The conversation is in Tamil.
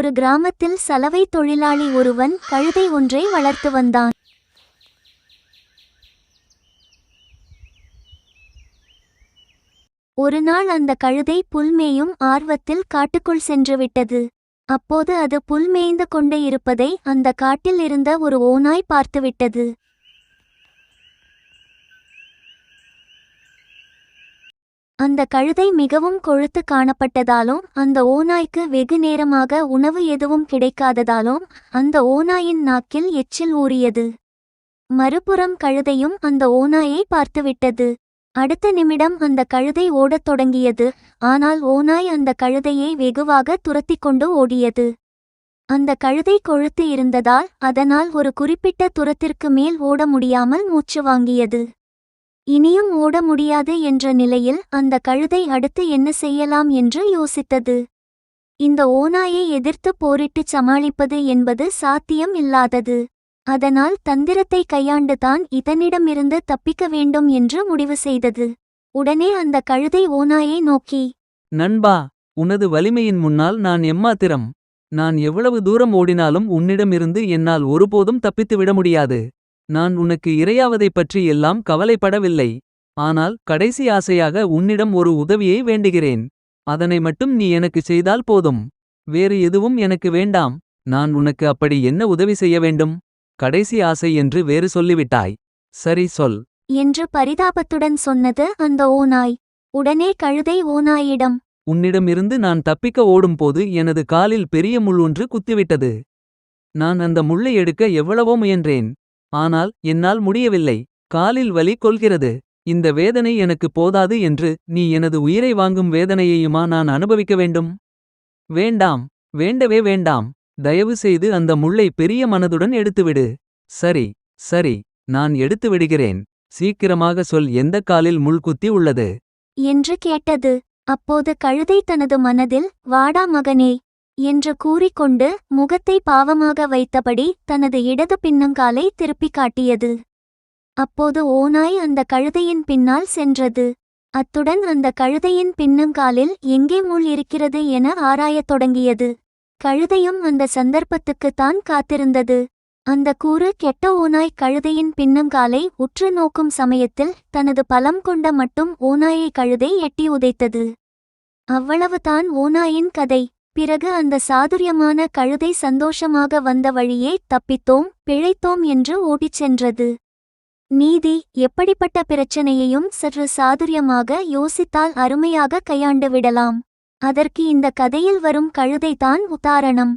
ஒரு கிராமத்தில் சலவை தொழிலாளி ஒருவன் கழுதை ஒன்றை வளர்த்து வந்தான். ஒருநாள் அந்த கழுதை புல்மேயும் ஆர்வத்தில் காட்டுக்குள் சென்றுவிட்டது அப்போது அது புல்மேய்ந்து கொண்டே இருப்பதை அந்த காட்டில் இருந்த ஒரு ஓனாய் பார்த்துவிட்டது அந்த கழுதை மிகவும் கொழுத்து காணப்பட்டதாலும் அந்த ஓநாய்க்கு வெகு நேரமாக உணவு எதுவும் கிடைக்காததாலும் அந்த ஓநாயின் நாக்கில் எச்சில் ஊறியது. மறுபுறம் கழுதையும் அந்த ஓநாயை பார்த்துவிட்டது. அடுத்த நிமிடம் அந்த கழுதை ஓடத் தொடங்கியது. ஆனால் ஓநாய் அந்த கழுதையை வெகுவாக துரத்திக் கொண்டு ஓடியது. அந்த கழுதை கொழுத்து இருந்ததால் அதனால் ஒரு குறிப்பிட்ட துரத்திற்கு மேல் ஓட முடியாமல் மூச்சு வாங்கியது. இனியும் ஓட முடியாது என்ற நிலையில் அந்த கழுதை அடுத்து என்ன செய்யலாம் என்று யோசித்தது. இந்த ஓநாயை எதிர்த்து போரிட்டுச் சமாளிப்பது என்பது சாத்தியம் இல்லாதது. அதனால் தந்திரத்தை கையாண்டுதான் இதனிடமிருந்து தப்பிக்க வேண்டும் என்று முடிவு செய்தது. உடனே அந்த கழுதை ஓநாயை நோக்கி நண்பா உனது வலிமையின் முன்னால் நான் எம்மாத்திரம்? நான் எவ்வளவு தூரம் ஓடினாலும் உன்னிடமிருந்து என்னால் ஒருபோதும் தப்பித்துவிட முடியாது. நான் உனக்கு இரையாவதைப் பற்றி எல்லாம் கவலைப்படவில்லை. ஆனால் கடைசி ஆசையாக உன்னிடம் ஒரு உதவியை வேண்டுகிறேன். அதனை மட்டும் நீ எனக்கு செய்தால் போதும். வேறு எதுவும் எனக்கு வேண்டாம். நான் உனக்கு அப்படி என்ன உதவி செய்ய வேண்டும்? கடைசி ஆசை என்று வேறு சொல்லிவிட்டாய். சரி சொல். என்று பரிதாபத்துடன் சொன்னது அந்த ஓநாய். உடனே கழுதை ஓநாயிடம். உன்னிடமிருந்து நான் தப்பிக்க ஓடும்போது எனது காலில் பெரிய முள் ஒன்று குத்திவிட்டது. நான் அந்த முள்ளை எடுக்க எவ்வளவோ முயன்றேன். ஆனால் என்னால் முடியவில்லை. காலில் வலி கொள்கிறது. இந்த வேதனை எனக்கு போதாது என்று நீ எனது உயிரை வாங்கும் வேதனையையுமா நான் அனுபவிக்க வேண்டும்? வேண்டாம். வேண்டவே வேண்டாம். தயவு செய்து அந்த முள்ளை பெரிய மனதுடன் எடுத்துவிடு. சரி. சரி. நான் எடுத்து விடுகிறேன். சீக்கிரமாக சொல். எந்த காலில் முள் குத்தி உள்ளது? என்று கேட்டது. அப்போது கழுதை தனது மனதில் வாடா மகனே என்று கூறிக்கொண்டு முகத்தை பாவமாக வைத்தபடி தனது இடது பின்னங்காலை திருப்பிக் காட்டியது. அப்போது ஓநாய் அந்த கழுதையின் பின்னால் சென்றது. அத்துடன் அந்த கழுதையின் பின்னங்காலில் எங்கே முள் இருக்கிறது என ஆராயத் தொடங்கியது. கழுதையும் அந்த சந்தர்ப்பத்துக்குத்தான் காத்திருந்தது. அந்த கூறு கெட்ட ஓநாய் கழுதையின் பின்னங்காலை உற்று நோக்கும் சமயத்தில் தனது பலம் கொண்ட மட்டும் ஓநாயை கழுதை எட்டி உதைத்தது. அவ்வளவுதான் ஓநாயின் கதை. பிறகு அந்த சாதுரியமான கழுதை சந்தோஷமாக வந்த வழியே தப்பித்தோம் பிழைத்தோம் என்று ஓடிச் சென்றது. நீதி எப்படிப்பட்ட பிரச்சனையையும் சற்று சாதுரியமாக யோசித்தால் அருமையாக கையாண்டு விடலாம். அதற்கு இந்த கதையில் வரும் கழுதைதான் உதாரணம்.